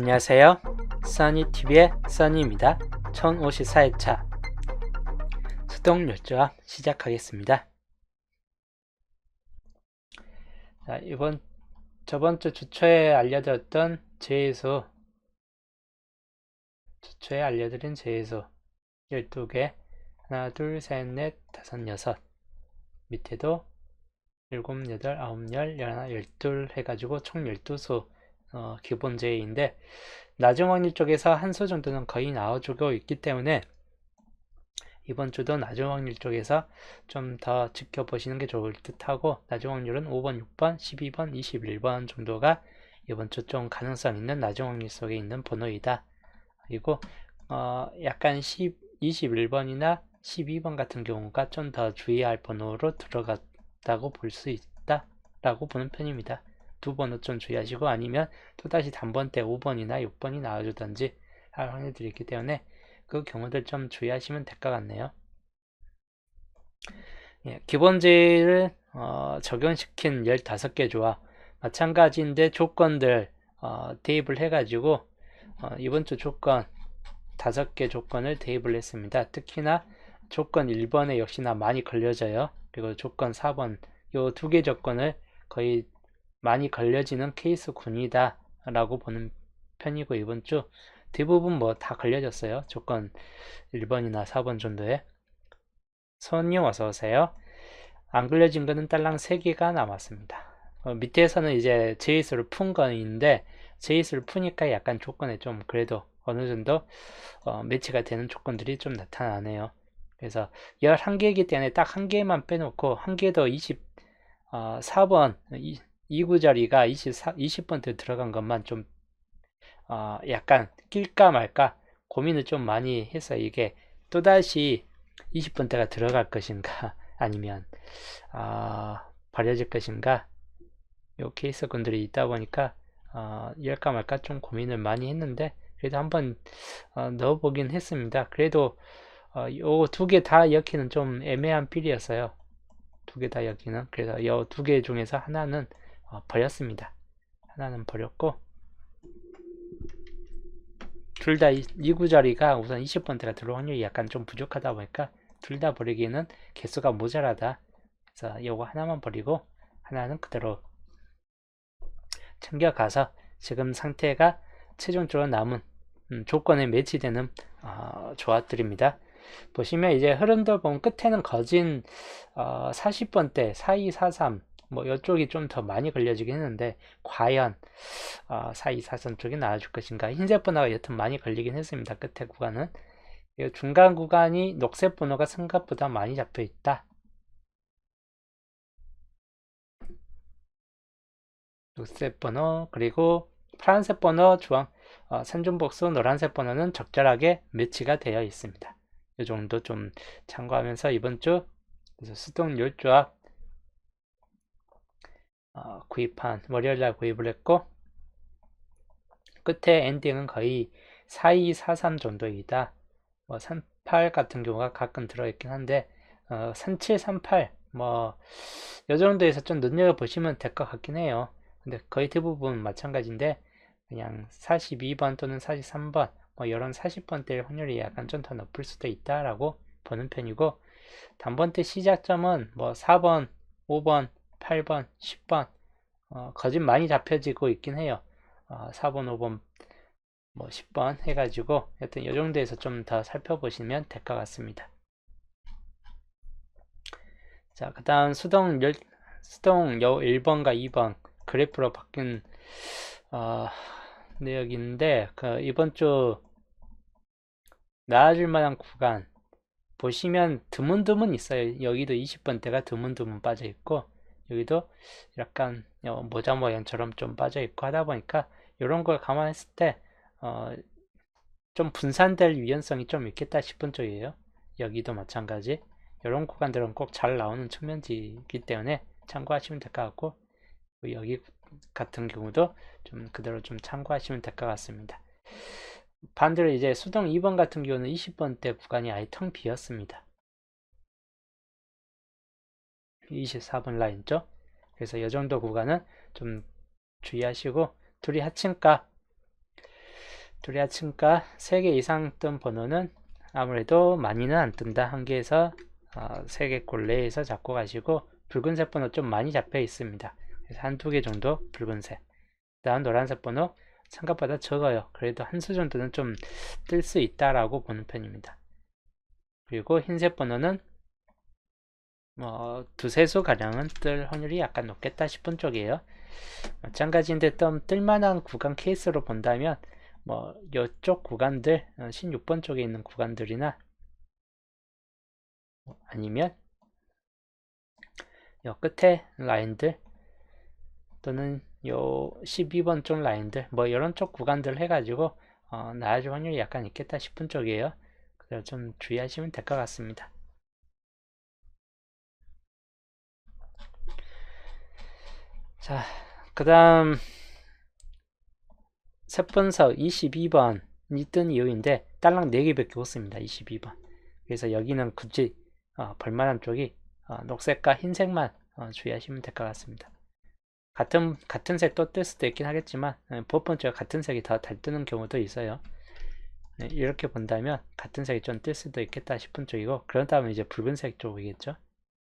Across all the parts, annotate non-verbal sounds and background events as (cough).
안녕하세요. 써니TV의 써니입니다. 1054회차 수동열조합 시작하겠습니다. 자, 이번 저번 주 주초에 알려드렸던 제해소 주초에 알려드린 제해소 12개 하나 둘셋넷 다섯 여섯 밑에도 일곱 여덟 아홉 열 열하나 열둘 해가지고 총 12수 어, 기본 제의인데 낮은 확률 쪽에서 한 수 정도는 거의 나와주고 있기 때문에 이번 주도 낮은 확률 쪽에서 좀 더 지켜보시는 게 좋을 듯 하고 낮은 확률은 5번, 6번, 12번, 21번 정도가 이번 주 좀 가능성 있는 낮은 확률 속에 있는 번호이다. 그리고 어, 약간 10, 21번이나 12번 같은 경우가 좀 더 주의할 번호로 들어갔다고 볼 수 있다 라고 보는 편입니다. 두 번은 좀 주의하시고 아니면 또다시 단번 때 5번이나 6번이 나와주던지 할 확률들이 있기 때문에 그 경우들 좀 주의하시면 될 것 같네요. 예, 기본제를 어, 적용시킨 15개 조합 마찬가지인데 조건들 어, 대입을 해가지고 어, 이번 주 조건 5개 조건을 대입을 했습니다. 특히나 조건 1번에 역시나 많이 걸려져요. 그리고 조건 4번 요 두 개 조건을 거의 많이 걸려지는 케이스 군이다 라고 보는 편이고 이번 주 대부분 뭐 다 걸려졌어요. 조건 1번이나 4번 정도에. 손님 어서오세요. 안 걸려진 거는 딸랑 3개가 남았습니다. 어, 밑에서는 이제 제이스를 푼 거인데 제이스를 푸니까 약간 조건에 좀 그래도 어느 정도 어, 매치가 되는 조건들이 좀 나타나네요. 그래서 11개이기 때문에 딱 한 개만 빼놓고 한 개도 20 어, 4번 2구 자리가 24, 20번째 들어간 것만 좀 어, 약간 낄까 말까 고민을 좀 많이 해서 이게 또다시 20번대가 들어갈 것인가 (laughs) 아니면 어, 버려질 것인가 요 케이스군들이 있다 보니까 어, 열까 말까 좀 고민을 많이 했는데 그래도 한번 어, 넣어보긴 했습니다. 그래도 어, 요두 개다 엮기는 좀 애매한 필이었어요. 두 개다 엮기는 그래서 요 두 개 중에서 하나는 어, 버렸습니다. 하나는 버렸고 둘다 2구 자리가 우선 20번대가 들어올 확률이 약간 좀 부족하다 보니까 둘 다 버리기에는 개수가 모자라다. 그래서 이거 하나만 버리고 하나는 그대로 챙겨가서 지금 상태가 최종적으로 남은 음, 조건에 매치되는 어, 조합들입니다. 보시면 이제 흐름도 보면 끝에는 거진 어, 40번대 4243 뭐 이쪽이 좀 더 많이 걸려지긴 했는데 과연 어, 사이사선 쪽이 나와줄 것인가? 흰색 번호가 여튼 많이 걸리긴 했습니다. 끝에 구간은. 중간 구간이 녹색 번호가 생각보다 많이 잡혀 있다. 녹색 번호 그리고 파란색 번호 주황 어, 산중복수 노란색 번호는 적절하게 매치가 되어 있습니다. 이 정도 좀 참고하면서 이번 주 수동 열조합 어, 구입한 월요일날 구입을 했고 끝에 엔딩은 거의 4243 정도이다. 뭐 38 같은 경우가 가끔 들어있긴 한데 어, 3738 뭐 요 정도에서 좀 눈여겨보시면 될 것 같긴 해요. 근데 거의 대부분 마찬가지인데 그냥 42번 또는 43번 뭐 이런 40번대일 확률이 약간 좀 더 높을 수도 있다라고 보는 편이고 단번대 시작점은 뭐 4번, 5번, 8번, 10번 어, 거진 많이 잡혀지고 있긴 해요. 어, 4번, 5번, 뭐 10번 해가지고 여튼 이 정도에서 좀 더 살펴보시면 될 것 같습니다. 자, 그 다음 수동 열, 수동 요 1번과 2번 그래프로 바뀐 어, 내역인데 그 이번 주 나아질 만한 구간 보시면 드문드문 있어요. 여기도 20번대가 드문드문 빠져 있고 여기도 약간 어, 모자 모양처럼 좀 빠져 있고 하다 보니까 이런 걸 감안했을 때 어, 좀 분산될 유연성이 좀 있겠다 싶은 쪽이에요. 여기도 마찬가지. 이런 구간들은 꼭 잘 나오는 측면지이기 때문에 참고하시면 될 것 같고 여기 같은 경우도 좀 그대로 좀 참고하시면 될 것 같습니다. 반대로 이제 수동 2번 같은 경우는 20번대 구간이 아예 텅 비었습니다. 24번 라인죠. 그래서 이 정도 구간은 좀 주의하시고 둘이 합친값 두리아층가 3개 이상 뜬 번호는 아무래도 많이는 안 뜬다. 한 개에서 어, 3개 꼴 내에서 잡고 가시고 붉은색 번호 좀 많이 잡혀 있습니다. 그래서 한두 개 정도 붉은색. 다음 노란색 번호 생각보다 적어요. 그래도 한 수 정도는 좀 뜰 수 있다라고 보는 편입니다. 그리고 흰색 번호는 뭐 두세 수 가량은 뜰 확률이 약간 높겠다 싶은 쪽이에요. 마찬가지인데 좀 뜰만한 구간 케이스로 본다면 뭐 이쪽 구간들 16번 어, 쪽에 있는 구간들이나 아니면 요 끝에 라인들 또는 요 12번 쪽 라인들 뭐 이런 쪽 구간들 해가지고 어, 나아질 확률이 약간 있겠다 싶은 쪽이에요. 그래서 좀 주의하시면 될 것 같습니다. 자, 그 다음 세번석 22번이 뜬 이유인데 딸랑 4개밖에 없습니다. 22번. 그래서 여기는 굳이 어, 볼만한 쪽이 어, 녹색과 흰색만 어, 주의하시면 될 것 같습니다. 같은 같은 색도 뜰 수도 있긴 하겠지만 보편적으로 같은 색이 더 잘 뜨는 경우도 있어요. 네, 이렇게 본다면 같은 색이 좀 뜰 수도 있겠다 싶은 쪽이고 그런 다음에 이제 붉은색 쪽이겠죠.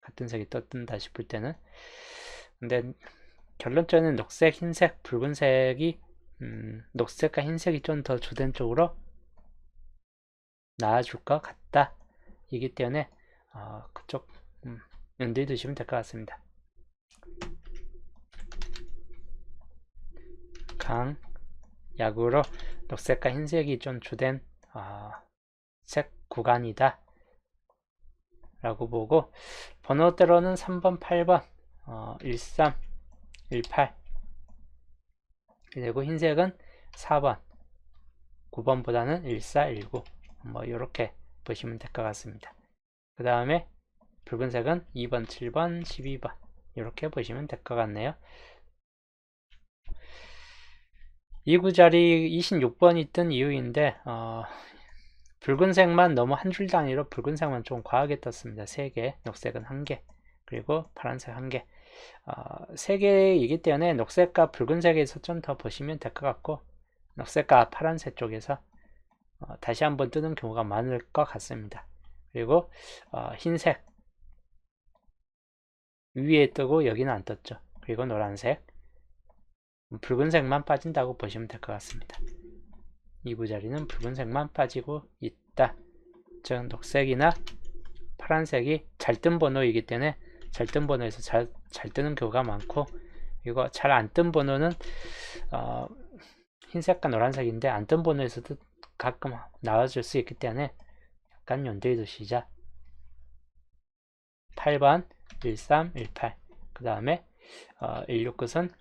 같은 색이 또 뜬다 싶을 때는 근데 결론적으로는 녹색, 흰색, 붉은색이 음, 녹색과 흰색이 좀 더 주된 쪽으로 나아줄 것 같다. 이기 때문에 어, 그쪽 음, 연두에 두시면 될 것 같습니다. 강 약으로 녹색과 흰색이 좀 주된 어, 색 구간이다. 라고 보고 번호대로는 3번, 8번, 어, 13, 18 그리고 흰색은 4번. 9번보다는 1419 뭐 이렇게 보시면 될 것 같습니다. 그 다음에 붉은색은 2번 7번 12번. 이렇게 보시면 될 것 같네요. 이 구자리 26번이 뜬 이유인데 어, 붉은색만 너무 한 줄 단위로 붉은색만 좀 과하게 떴습니다. 3개 녹색은 1개 그리고 파란색 1개 어, 세 개이기 때문에 녹색과 붉은색에서 좀 더 보시면 될 것 같고 녹색과 파란색 쪽에서 어, 다시 한번 뜨는 경우가 많을 것 같습니다. 그리고 어, 흰색 위에 뜨고 여기는 안 떴죠. 그리고 노란색 붉은색만 빠진다고 보시면 될 것 같습니다. 이부 자리는 붉은색만 빠지고 있다. 즉 녹색이나 파란색이 잘 뜬 번호이기 때문에 잘 뜬 번호에서 잘, 잘 뜨는 경우가 많고 이거 잘 안 뜬 번호는 어, 흰색과 노란색인데 안 뜬 번호에서도 가끔 나와줄 수 있기 때문에 약간 연대해 두시자 8번 1318 그 다음에 어, 169은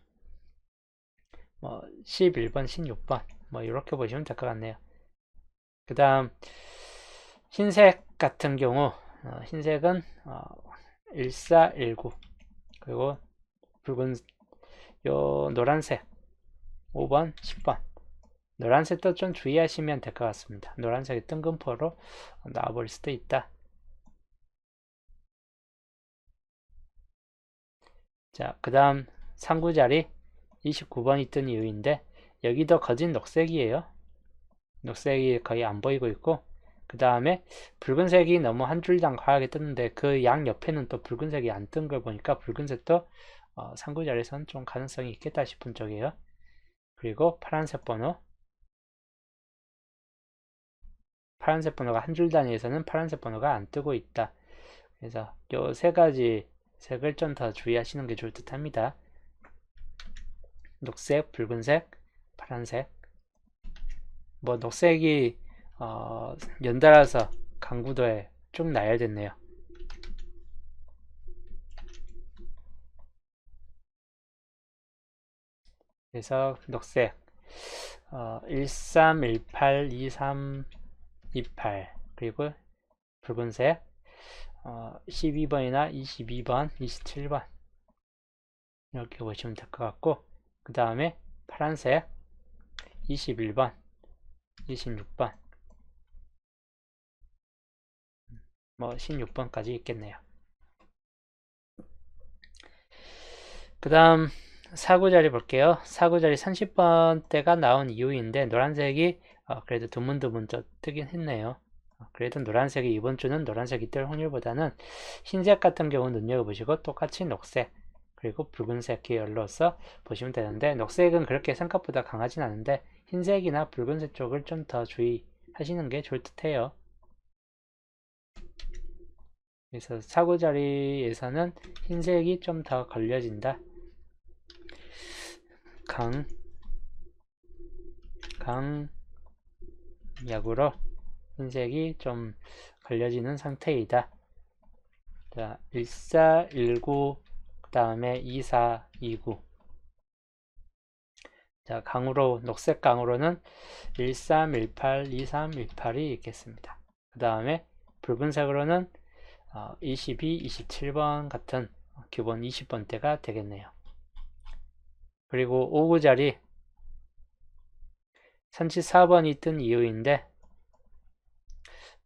뭐 11번 16번 뭐 이렇게 보시면 될 것 같네요. 그 다음 흰색 같은 경우 어, 흰색은 어, 1419 그리고 붉은 요 노란색 5번 10번. 노란색도 좀 주의하시면 될 것 같습니다. 노란색이 뜬금포로 나와버릴 수도 있다. 자그 다음 상구자리 29번이 뜬 이유인데 여기도 거진 녹색이에요. 녹색이 거의 안 보이고 있고 그 다음에 붉은색이 너무 한 줄당 과하게 떴는데 그 양 옆에는 또 붉은색이 안 뜬 걸 보니까 붉은색도 어, 상구자리에서는 좀 가능성이 있겠다 싶은 쪽이에요. 그리고 파란색 번호 파란색 번호가 한 줄 단위에서는 파란색 번호가 안 뜨고 있다. 그래서 요 세 가지 색을 좀 더 주의하시는 게 좋을 듯 합니다. 녹색, 붉은색, 파란색 뭐 녹색이 어, 연달아서 강구도에 쭉 나야 됐네요. 그래서 녹색 어, 1318, 2328 그리고 붉은색 어, 12번이나 22번, 27번 이렇게 보시면 될 것 같고 그 다음에 파란색 21번, 26번 뭐 16번까지 있겠네요. 그 다음 사구 자리 볼게요. 사구 자리 30번대가 나온 이유인데 노란색이 어, 그래도 좀 뜨긴 했네요. 어, 그래도 노란색이 이번 주는 노란색이 뜰 확률보다는 흰색 같은 경우는 눈여겨보시고 똑같이 녹색 그리고 붉은색 계열로서 보시면 되는데 녹색은 그렇게 생각보다 강하진 않은데 흰색이나 붉은색 쪽을 좀 더 주의하시는 게 좋을 듯해요. 그래서 사구 자리에서는 흰색이 좀 더 걸려진다. 강, 강, 약으로 흰색이 좀 걸려지는 상태이다. 자, 1419, 그 다음에 2429. 자, 강으로, 녹색 강으로는 1318, 2318이 있겠습니다. 그 다음에 붉은색으로는 22, 27번 같은 기본 20번대가 되겠네요. 그리고 5구 자리 선치 4번이 뜬 이유인데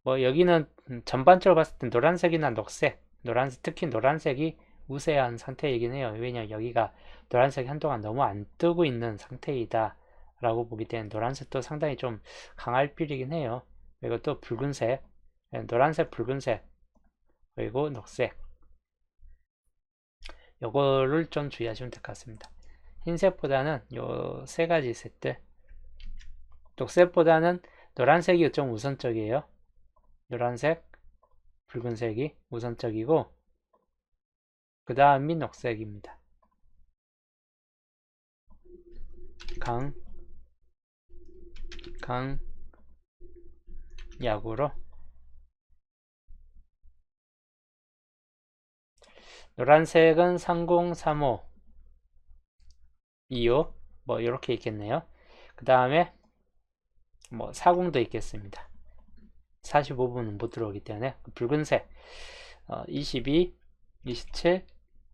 뭐 여기는 전반적으로 봤을 때 노란색이나 녹색, 노란색 특히 노란색이 우세한 상태이긴 해요. 왜냐 여기가 노란색이 한동안 너무 안 뜨고 있는 상태이다 라고 보기 때문에 노란색도 상당히 좀 강할 필이긴 해요. 그리고 또 붉은색, 예, 노란색, 붉은색, 그리고 녹색 요거를 좀 주의하시면 될 것 같습니다. 흰색보다는 요 세 가지 색들 녹색보다는 노란색이 좀 우선적이에요. 노란색, 붉은색이 우선적이고 그 다음이 녹색입니다. 강, 강, 약으로 노란색은 3035 25 뭐 이렇게 있겠네요. 그 다음에 뭐 40도 있겠습니다. 45분은 못 들어오기 때문에 그 붉은색 어, 22, 27,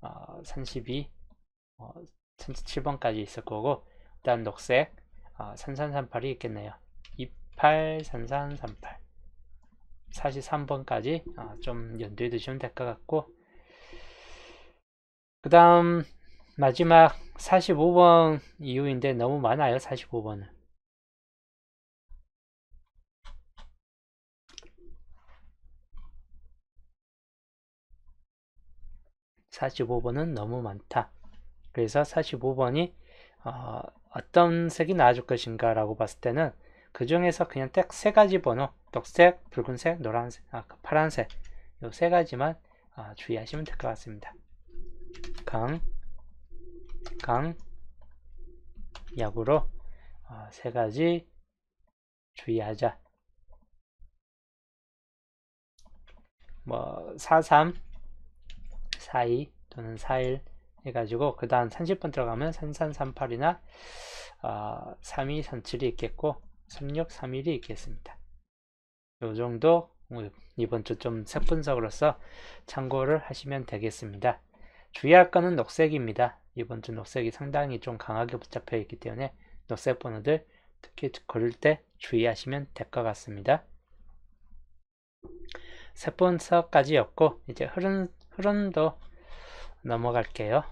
어, 32, 어, 37번까지 있을 거고 그 다음 녹색 어, 3338이 있겠네요. 28, 3338 43번까지 어, 좀 연두에 두시면 될 것 같고 그 다음 마지막 45번 이유인데 너무 많아요 45번은 45번은 너무 많다. 그래서 45번이 어, 떤 색이 나아질 것인가 라고 봤을 때는 그 중에서 그냥 딱 세 가지 번호 녹색, 붉은색, 노란색, 아, 그 파란색 이 세 가지만 어, 주의하시면 될 것 같습니다. 강, 강, 약으로 어, 세 가지 주의하자. 뭐 43, 42 또는 41 해가지고 그 다음 30번 들어가면 3338이나 어, 3237이 있겠고 3631이 있겠습니다. 요 정도 이번 주 좀 색분석으로서 참고를 하시면 되겠습니다. 주의할 거는 녹색입니다. 이번 주 녹색이 상당히 좀 강하게 붙잡혀 있기 때문에 녹색 번호들 특히 걸을 때 주의하시면 될 것 같습니다. 색분석까지였고 이제 흐름 흐름도 넘어갈게요.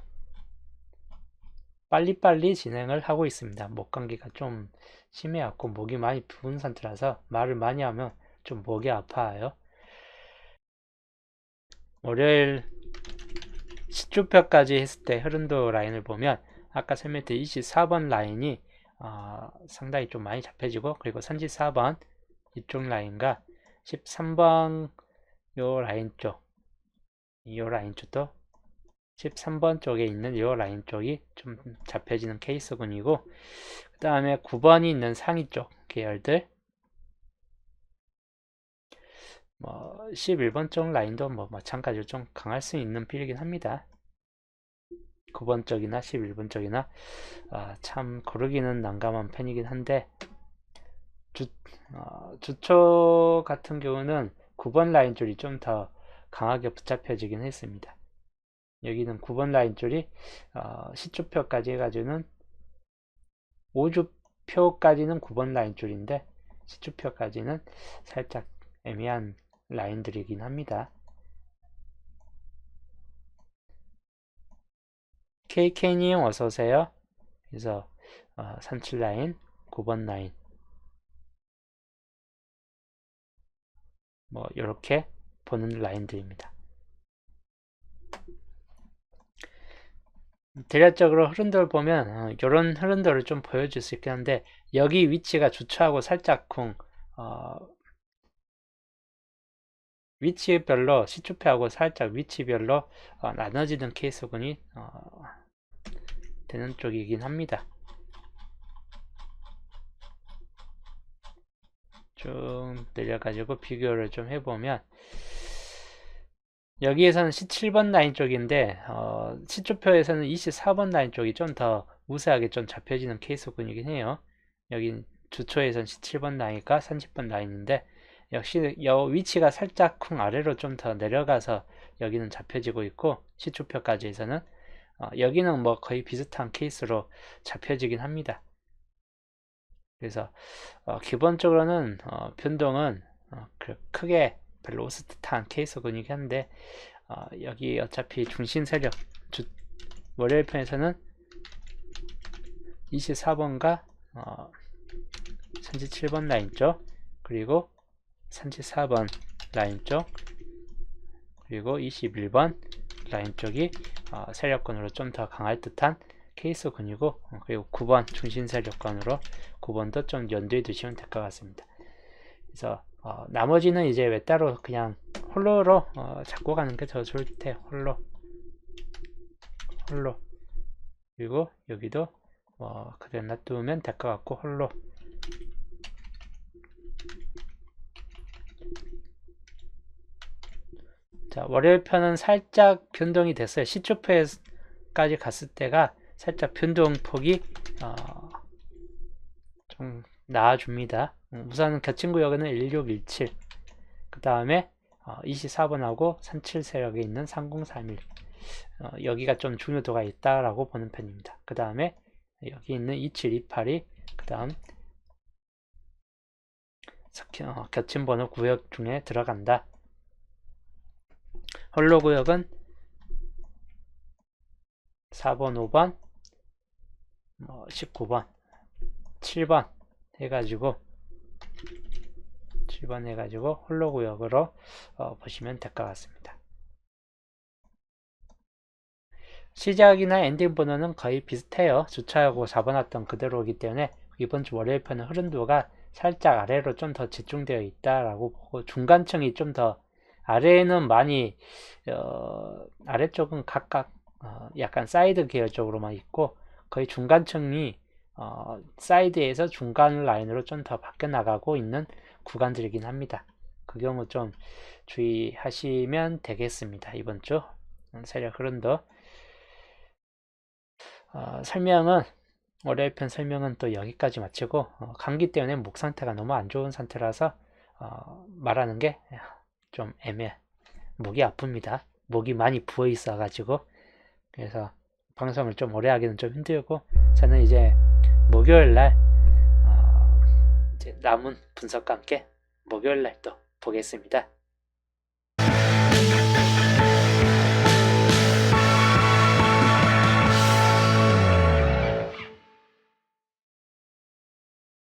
빨리빨리 진행을 하고 있습니다. 목 감기가 좀 심해갖고 목이 많이 부은 상태라서 말을 많이 하면 좀 목이 아파요. 월요일 시주표까지 했을 때 흐름도 라인을 보면 아까 설명드린 24번 라인이 어, 상당히 좀 많이 잡혀지고 그리고 34번 이쪽 라인과 13번 요 라인 쪽이 라인 쪽도 13번 쪽에 있는 이 라인 쪽이 좀 잡혀지는 케이스군이고 그 다음에 9번이 있는 상위 쪽 계열들 뭐 11번 쪽 라인도 뭐 마찬가지로 좀 강할 수 있는 필이긴 합니다 9번 쪽이나 11번 쪽이나 아, 참 고르기는 난감한 편이긴 한데 주, 어, 주초 같은 경우는 9번 라인 줄이 좀 더 강하게 붙잡혀지긴 했습니다. 여기는 9번 라인 줄이 어, 시초표까지 해가지고는 5주표까지는 9번 라인 줄인데 시초표까지는 살짝 애매한 라인들이긴 합니다. KK님 어서오세요. 그래서 어, 37 라인, 9번 라인 뭐 이렇게 보는 라인들입니다. 대략적으로 흐름도를 보면 어, 이런 흐름도를 좀 보여줄 수 있긴 한데 여기 위치가 주초하고 살짝 쿵 어, 위치별로 시초표하고 살짝 위치별로 어, 나눠지는 케이스군이 어, 되는 쪽이긴 합니다. 쭉 내려가지고 비교를 좀 해보면 여기에서는 17번 라인 쪽인데 어, 시초표에서는 24번 라인 쪽이 좀 더 우세하게 좀 잡혀지는 케이스군이긴 해요. 여기 주초에서는 17번 라인과 30번 라인인데 역시 여 위치가 살짝 쿵 아래로 좀 더 내려가서 여기는 잡혀지고 있고 시초표까지에서는 어, 여기는 뭐 거의 비슷한 케이스로 잡혀지긴 합니다. 그래서 어, 기본적으로는 어, 변동은 어, 그 크게 별로 듯한 케이스군이긴 한데 어, 여기 어차피 중심 세력 주, 월요일 편에서는 24번과 어, 37번 라인 쪽 그리고 34번 라인 쪽 그리고 21번 라인 쪽이 어, 세력권으로 좀 더 강할 듯한 케이스군이고 어, 그리고 9번 중심 세력권으로 9번도 좀 연두에 두시면 될 것 같습니다. 그래서 어, 나머지는 이제 외따로 그냥 홀로로 어, 잡고 가는 게 더 좋을 때 홀로 홀로 그리고 여기도 어, 그대로 놔두면 될 것 같고 홀로 자 월요일 편은 살짝 변동이 됐어요. 시초표까지 갔을 때가 살짝 변동폭이 어, 좀 나아줍니다. 음, 우선은 겹친구역에는 1617 그 다음에 어, 24번하고 37 세력에 있는 3031 어, 여기가 좀 중요도가 있다라고 보는 편입니다. 그 다음에 여기 있는 2728이 그 다음 어, 겹친 번호 구역 중에 들어간다 홀로 구역은 4번, 5번, 뭐 19번, 7번 해가지고 7번 해가지고 홀로 구역으로 어, 보시면 될 것 같습니다. 시작이나 엔딩 번호는 거의 비슷해요. 주차하고 잡아놨던 그대로이기 때문에 이번 주 월요일 편은 흐름도가 살짝 아래로 좀 더 집중되어 있다라고 보고 중간층이 좀 더 아래에는 많이 어, 아래쪽은 각각 어, 약간 사이드 계열 쪽으로만 있고 거의 중간층이 어, 사이드에서 중간 라인으로 좀 더 바뀌어 나가고 있는 구간들이긴 합니다. 그 경우 좀 주의하시면 되겠습니다. 이번 주 세력 흐름도 어, 설명은 월요일 편 설명은 또 여기까지 마치고 어, 감기 때문에 목 상태가 너무 안 좋은 상태라서 어, 말하는 게 좀 애매해 목이 아픕니다. 목이 많이 부어 있어 가지고. 그래서 방송을 좀 오래 하기는 좀 힘들고 저는 이제 목요일 날 어, 이제 남은 분석과 함께 목요일 날 또 보겠습니다